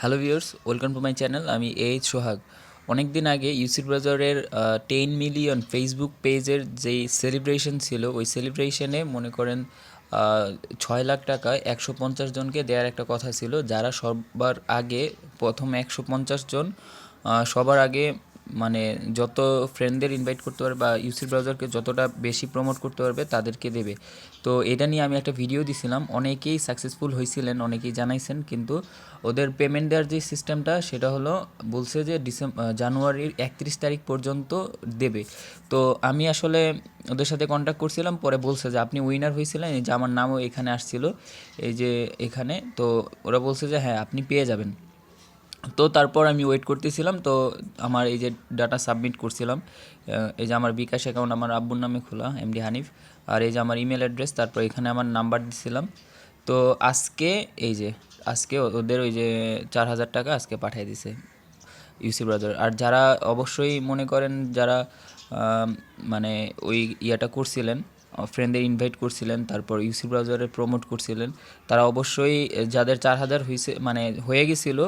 Hello viewers, welcome to my channel. আমি H Sohag. অনেক দিন আগে ইউসি ব্রাজারের টেন মিলিয়ন ফেসবুক পেজের যেই সেলিব্রেশন ছিল, ওই সেলিব্রেশনে মনে করেন ছয় লাখ টাকা একশো পঞ্চাশ জনকে দেওয়ার একটা কথা ছিল। যারা সবার আগে, প্রথম একশো পঞ্চাশ জন সবার আগে মানে যত ফ্রেন্ডদের ইনভাইট করতে পারবে বা ইউসি ব্রাউজারকে যতটা বেশি প্রমোট করতে পারবে, তাদেরকে দেবে। তো এটা নিয়ে আমি একটা ভিডিও দিছিলাম। অনেকেই সাকসেসফুল হয়েছিলেন অনেকেই জানাইছেন, কিন্তু ওদের পেমেন্ট দেওয়ার যে সিস্টেমটা সেটা হলো বলছে যে ডিসেম্বর জানুয়ারির একত্রিশ তারিখ পর্যন্ত দেবে। তো আমি আসলে ওদের সাথে কন্ট্যাক্ট করছিলাম, পরে বলছে যে আপনি উইনার হয়েছিলেন এই যে আমার নামও এখানে আসছিল, এই যে এখানে। তো ওরা বলছে যে হ্যাঁ আপনি পেয়ে যাবেন। তো তারপর আমি ওয়েট করতেছিলাম, তো আমার এই যে ডাটা সাবমিট করছিলাম এই যে আমার বিকাশ অ্যাকাউন্ট আমার আব্বুর নামে খোলা এমডি হানিফ, আর এই যে আমার ইমেল অ্যাড্রেস তারপর এখানে আমার নাম্বার দিছিলাম। তো আজকে এই যে, আজকে ওদের ওই যে চার হাজার টাকা আজকে পাঠিয়ে দিছে ইউসি ব্রাদার আর যারা অবশ্যই মনে করেন যারা মানে ওই ইয়াটা করছিলেন ফ্রেন্ডদের ইনভাইট করছিলেন, তারপর ইউসি ব্রাউজারে প্রমোট করছিলেন, তারা অবশ্যই যাদের চার হাজার হয়েছে মানে হয়ে গেছিল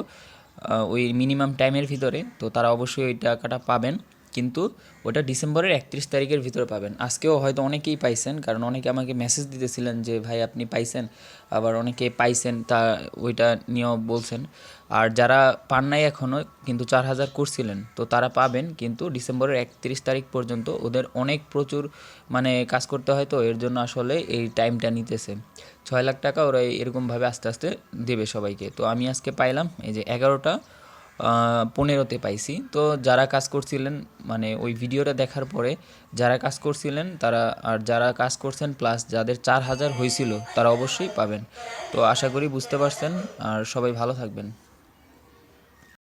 ওই মিনিমাম টাইমের ভিতরে, তো তারা অবশ্যই ওই টাকাটা পাবেন। কিন্তু ওটা ডিসেম্বরের একত্রিশ তারিখের ভিতরে পাবেন। আজকেও হয়তো অনেকেই পাইছেন, কারণ অনেকে আমাকে মেসেজ দিতেছিলেন যে, ভাই, আপনি পাইছেন। আবার অনেকে পাইছেন, তা ওইটা নিয়েও বলছেন। আর যারা পান নাই এখনও কিন্তু চার হাজার করছিলেন, তো তারা পাবেন। কিন্তু ডিসেম্বরের একত্রিশ তারিখ পর্যন্ত ওদের অনেক প্রচুর মানে কাজ করতে হয় তো, এর জন্য আসলে এই টাইমটা নিতেছে। ছয় লাখ টাকা ওরা এরকমভাবে আস্তে আস্তে দেবে সবাইকে। তো আমি আজকে পাইলাম, এই যে এগারোটা পনেরোতে পাইছি। তো যারা কাজ করছিলেন মানে ওই ভিডিওটা দেখার পরে যারা কাজ করছিলেন, তারা, আর যারা কাজ করছেন প্লাস যাদের চার হাজার হয়েছিল, তারা অবশ্যই পাবেন। তো আশা করি বুঝতে পারছেন, আর সবাই ভালো থাকবেন।